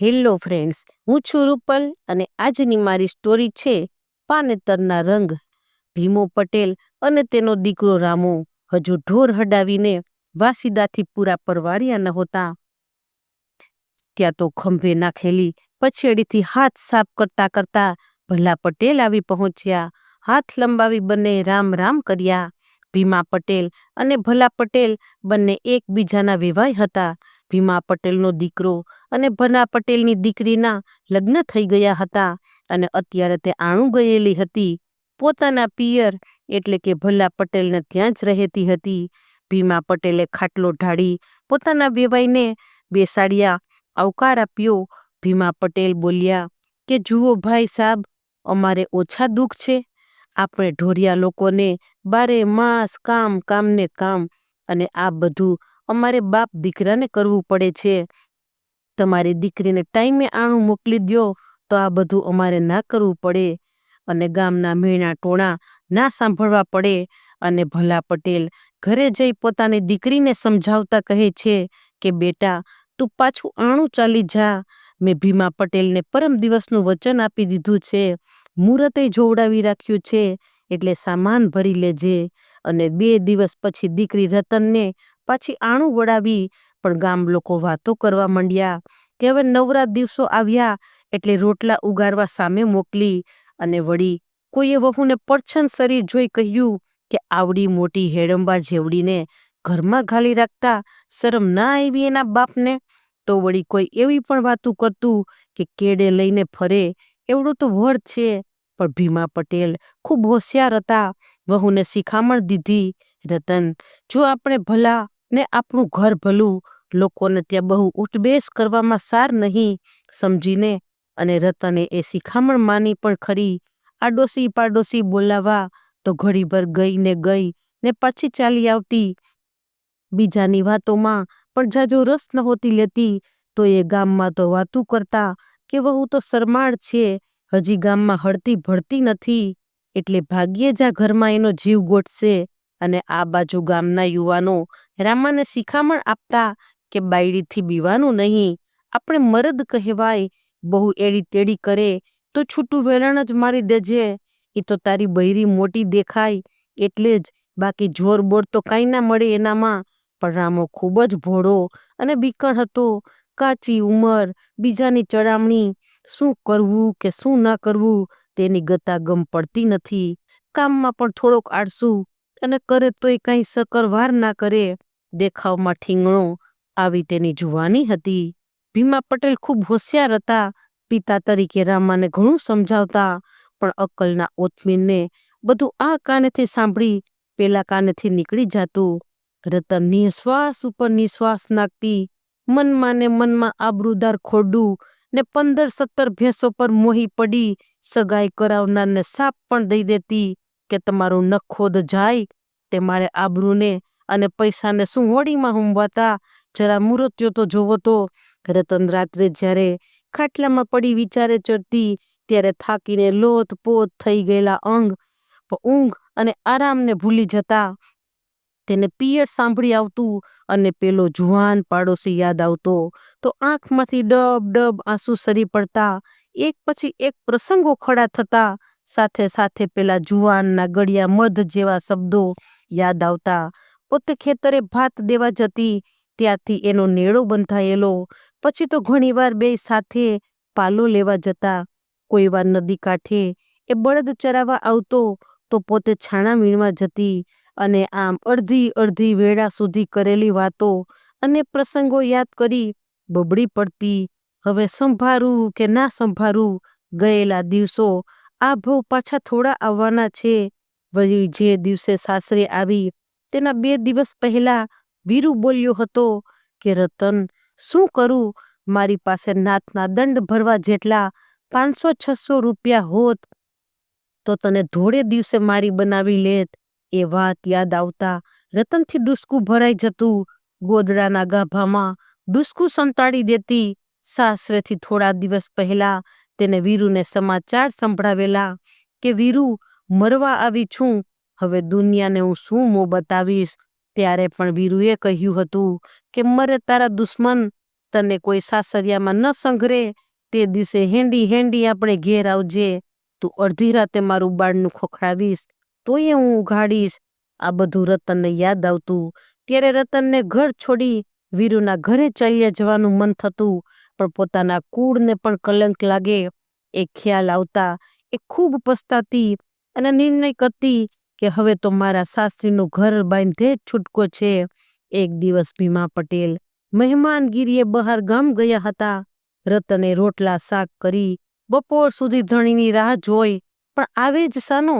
Hello friends, હું છું રૂપલ અને આજની મારી સ્ટોરી છે પાનેતરના રંગ. ભીમો પટેલ અને તેનો દીકરો રામો હજુ ઢોર હડાવીને વાસીદાથી પૂરા પરવાર્યા નહોતા ત્યાં તો ખંભે નાખેલી પછેડીથી હાથ સાફ કરતા કરતા ભલા પટેલ આવી પહોંચ્યા. હાથ લંબાવી બંને રામ રામ કર્યા. ભીમા પટેલ અને ભલા પટેલ બંને એકબીજાના વેવાય હતા. ભીમા પટેલનો દીકરો અને ભલા પટેલની દીકરીના લગ્ન થઈ ગયા હતા અને અત્યારે તે આણું ગયેલી હતી. પોતાના પિયર એટલે કે ભલા પટેલને ત્યાં જ રહેતી હતી. ભીમા પટેલે ખાટલો ઢાળી પોતાના વેવાઈને બેસાડ્યા આવકાર આપ્યો. ભીમા પટેલ બોલ્યા કે, જુઓ ભાઈ સાહેબ અમારે ઓછા દુઃખ છે. આપણે ઢોરિયા લોકોને બારે માસ કામ કામને કામ અને આ બધું અમારે બાપ દીકરાને કરવું પડે છે. તમારી દીકરીને ટાઈમે આણું મોકલી દો તો આ બધું અમારે ના કરવું પડે. અને ગામના મેણા ટોણા ના સાંભળવા પડે. અને ભલા પટેલ ઘરે જઈ પોતાની દીકરીને સમજાવતા કહે છે કે, બેટા, તું પાછું આણું ચાલી જા. મેં ભીમા પટેલને પરમ દિવસનું વચન આપી દીધું છે. મુહૂર્તે જોવડાવી રાખ્યું છે. એટલે સામાન ભરી લેજે. અને બે દિવસ પછી દીકરી રતનને પાછી આણું વળાવી, પણ ગામ લોકો વાતો કરવા માંડ્યા કે હવે નવરા દિવસો આવ્યા એટલે રોટલા ઉગારવા સામે મોકલી અને વળી કોઈએ વહુને પરછન શરીર જોઈ કહ્યું કે આવડી મોટી હેડંબા જેવડીને ઘરમાં ઘાલી રાખતા શરમ ના આવી એના બાપને? તો વળી કોઈ એવી પણ વાતું કરતું કે કેડે લઈને ફરે એવડો તો વડ છે, પણ ભીમા પટેલ ખૂબ હોશિયાર હતા. વહુને શિખામણ દીધી, રતન, જો આપણે ભલા ને આપણું ઘર ભલું લોકોને ત્યાં બહુ ઉઠબેસ કરવામાં સાર નહીં સમજીને અને રતને એ શિખામણ માની પણ ખરી. આડોશી પાડોશી બોલાવા તો ઘડીભર ગઈ ને ગઈ ને પાછી ચાલી આવતી. બીજાની વાતોમાં પણ જાજો રસ નહોતી લેતી તો એ ગામમાં તો વાતું કરતા કે વહુ તો શરમાળ છે. હજી ગામમાં હળતી ભળતી નથી. એટલે ભાગ્યે જ આ ઘરમાં એનો જીવ ગોઠશે. અને આ બાજુ ગામના યુવાનો રામાને શિખામણ આપતા કે બાયડીથી બીવાનું નહીં, આપણે મરદ કહેવાય, બહુ એડી તેડી કરે, તો છૂટું વેલણ જ મારી દેજે એ તો તારી બૈરી મોટી દેખાય, એટલે જ બાકી જોર બોર તો કાંઈ ના મળે એનામાં, પણ રામો ખૂબ જ ભોળો અને બીકણ હતો, કાચી ઉંમર, બીજાની ચડામણી, શું કરવું કે શું ના કરવું, તેની ગતા ગમ પડતી નથી, કામમાં પણ થોડોક આળસુ અને કરે તોય કાંઈ સકરવાર ના કરે. દેખાવમાં ઠીંગણો આવી તેની જુવાની હતી. ભીમા પટેલ ખૂબ હોશિયાર હતા. પિતા તરીકે રામાને ઘણું સમજાવતા, પણ અક્કલના ઓથમીનને બધું આ કાનેથી સાંભળી, પેલા કાનેથી નીકળી જાતું. રતન નિશ્વાસ ઉપર નિશ્વાસ નાખતી, મનમાં ને મનમાં આબરૂદાર ખોડું ને પંદર સત્તર ભેંસો પર મોહી પડી, સગાઈ કરાવનારને સાપ પણ દઈ દેતી. કે તમારું નખોદ જાય, તે મારે આબરૂને અને પૈસાને શું હોડીમાં હુંવાતા? જરા મૂર્ત્યો તો જોવો તો. રતન રાત્રે જ્યારે ખાટલામાં પડી વિચારે ચડતી, ત્યારે થાકીને લોથ પોત થઈ ગયેલા અંગ ઊંઘ અને આરામને ભૂલી જતા. તેને પિયર સાંભળી આવતું અને પેલો જુવાન પાડોશી યાદ આવતો. તો આંખમાંથી ડબ ડબ આંસુ સરી પડતા. એક પછી એક પ્રસંગો ખડા થતા. સાથે સાથે પેલા જુવાનના ગળિયા મધ જેવા શબ્દો યાદ આવતા. પોતે ખેતરે ભાત દેવા જતી, ત્યાંથી એનો નેળો બંધાયેલો. પછી તો ઘણીવાર બે સાથે પાલો લેવા જતા. કોઈ વાર નદી કાંઠે એ બળદ ચરાવવા આવતો, તો પોતે છાણા વીણવા જતી અને આમ અડધી અડધી વેળા સુધી કરેલી વાતો અને પ્રસંગો યાદ કરી બબડી પડતી. હવે સંભારું કે ના સંભારું ગયેલા દિવસો આ ભવ પાછા થોડા આવવાના છે. વળી જે દિવસે સાસરે આવી, તેના બે દિવસ પહેલા વીરુ બોલ્યો હતો કે, રતન, શું કરું? મારી પાસે નાતના દંડ ભરવા જેટલા પાંચસો છસો રૂપિયા હોત, તો તને ધોળે દિવસે મારી બનાવી લેત. એ વાત યાદ આવતા રતનથી ડુસકું ભરાઈ જતું. ગોદડાના ગાભામાં ડુસકું સંતાડી દેતી સાસરેથી થોડા દિવસ પહેલા તેને વીરુને સમાચાર સંભળાવેલા કે, વીરુ, મરવા આવી છું. હવે દુનિયાને હું શું મોં બતાવીશ? ત્યારે પણ વીરુએ કહ્યું હતું કે, મરે તારા દુશ્મન. તને કોઈ સાસરિયામાં ન સંઘરે. તે દિવસે હેંડી હેંડી આપણે ઘેર આવજે. તું અડધી રાતે મારું બાળનું ખોખડાવીશ. તોય હું ઉઘાડીશ. આ બધું રતનને યાદ આવતું. ત્યારે રતનને ઘર છોડી વીરુના ઘરે ચાલ્યા જવાનું મન થતું. પણ પોતાના કુળને પણ કલંક લાગે, એ ખ્યાલ આવતા, એ ખૂબ પસ્તાતી અને નિર્ણય કરતી કે હવે તો મારા સાસરીનું ઘર બાંધે જ છૂટકો છે. એક દિવસ ભીમા પટેલ મહેમાનગીરીએ બહાર ગામ ગયા હતા. રતને રોટલા શાક કરી, બપોર સુધી ધણીની રાહ જોઈ, પણ આવે જ સાનો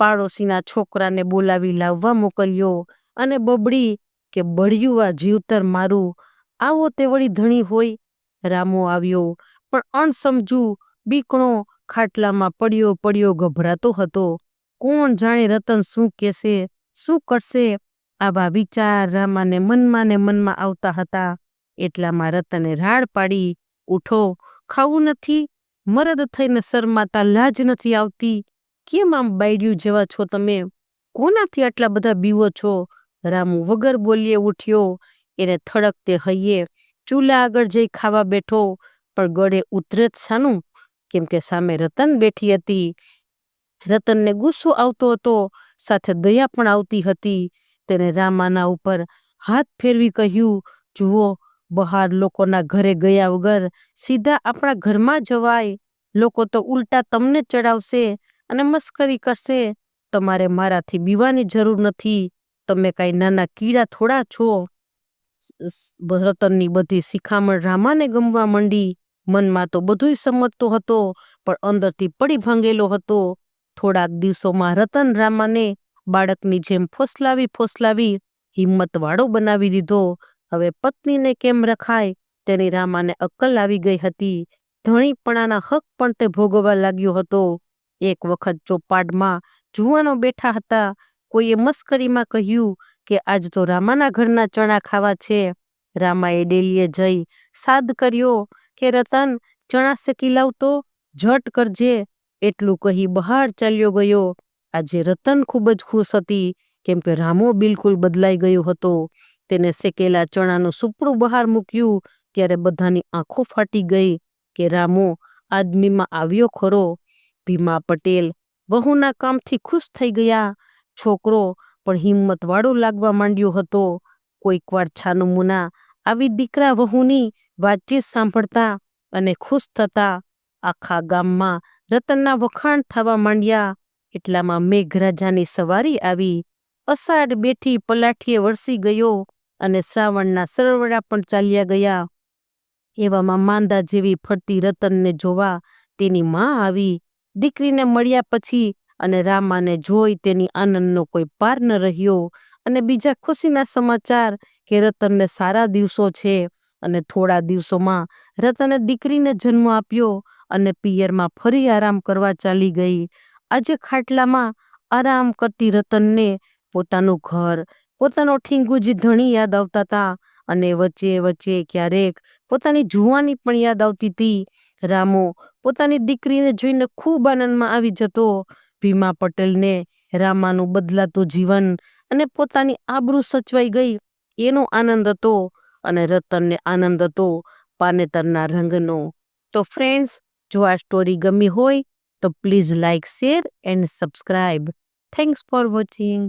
પાડોશીના છોકરાને બોલાવી લાવવા મોકલ્યો અને બબડી કે બળ્યું આ જીવતર મારું, આવો તે વળી ધણી હોય રામો આવ્યો. પણ અણસમજુ બીકણો ખાટલામાં પડ્યો પડ્યો ગભરાતો હતો. કોણ જાણે રતન શું કહેશે, શું કરશે? આવા વિચાર રામાને મનમાં ને મનમાં આવતા હતા. એટલામાં રતને રાડ પાડી, ઉઠો, ખાવું નથી, મરદ થઈને શરમાતા લાજ નથી આવતી. કેમ આમ બાયડ્યું જેવા છો તમે? કોનાથી આટલા બધા બીવો છો? રામુ વગર બોલીએ ઉઠ્યો. એને થડકતે હૈયે ચૂલા આગળ જઈ ખાવા બેઠો, પણ ગળે ઉતરે જ શાનું, કેમ કે સામે રતન બેઠી હતી. રતનને ગુસ્સો આવતો હતો, સાથે દયા પણ આવતી હતી. તેને રામાના ઉપર હાથ ફેરવી કહ્યું, જુઓ, બહાર લોકોના ઘરે ગયા વગર સીધા આપણા ઘરમાં જવાય. લોકો તો ઉલટા તમને ચડાવશે અને મસ્કરી કરશે. તમારે મારાથી બીવાની જરૂર નથી. તમે કાંઈ નાના કીડા થોડા છો. રતનની બધી શિખામણ રામાને ગમવા માંડી. મનમાં તો બધુંય સમજતો હતો, પણ અંદરથી પડી ભાંગેલો હતો. થોડાક દિવસોમાં રતન રામાને બાળકની જેમ ફોસલાવી ફોસલાવી હિંમતવાળો બનાવી દીધો. હવે પત્નીને કેમ રખાય? તેની રામાને અક્કલ આવી ગઈ હતી. ધણીપણાના હક પણ તે ભોગવવા લાગ્યો હતો. એક વખત ચોપાડમાં જુવાનો બેઠા હતા. કોઈએ મસ્કરીમાં કહ્યું કે આજ તો રામાના ઘરના ચણા ખાવા છે. રામાએ ડેલીએ જઈ સાદ કર્યો કે, રતન, ચણા શેકી લાવતો ઝટ કરજે. એટલું કહી બહાર ચાલ્યો ગયો. આજે રતન ખૂબ જ ખુશ હતી, કેમ કે રામો બિલકુલ બદલાઈ ગયો હતો. તેને શેકેલા ચણાનું સુપડું બહાર મૂક્યું, ત્યારે બધાની આંખો ફાટી ગઈ કે, રામો, આદમીમાં આવ્યો ખરો. ભીમા પટેલ વહુના કામથી ખુશ થઈ ગયા. છોકરો પણ હિંમતવાળો લાગવા માંડ્યો હતો. કોઈક વાર છાનું મુના આવી દીકરા વહુની વાતચીત સાંભળતા અને ખુશ થતા આખા ગામમાં રતનના વખાણ થવા માંડ્યા. એટલામાં મેઘરાજાની સવારી આવી. અષાઢ બેઠી પલાઠીએ વરસી ગયો અને શ્રાવણના સરવડા પણ ચાલ્યા ગયા. એવામાં માંદા જેવી ફરતી રતનને જોવા તેની માં આવી. દીકરીને મળ્યા પછી અને રામાને જોઈ તેની આનંદનો કોઈ પાર ન રહ્યો. અને બીજા ખુશીના સમાચાર કે રતનને સારા દિવસો છે અને થોડા દિવસોમાં રતને દીકરીને જન્મ આપ્યો અને પિયરમાં ફરી આરામ કરવા ચાલી ગઈ. આજે ખાટલામાં આરામ કરતી રતનને પોતાનું ઘર, પોતાનો ઠીંગુજી ધણી યાદ આવતા હતા અને વચ્ચે વચ્ચે ક્યારેક પોતાની જુવાની પણ યાદ આવતી હતી રામો પોતાની દીકરીને જોઈને ખૂબ આનંદમાં આવી જતો ભીમા પટેલને રામાનું બદલાતું જીવન અને પોતાની આબરૂ સચવાઈ ગઈ. એનો આનંદ હતો અને રતનને આનંદ હતો પાનેતરના રંગનો. તો ફ્રેન્ડ્સ જો આ સ્ટોરી ગમી હોય તો please like share and subscribe thanks for watching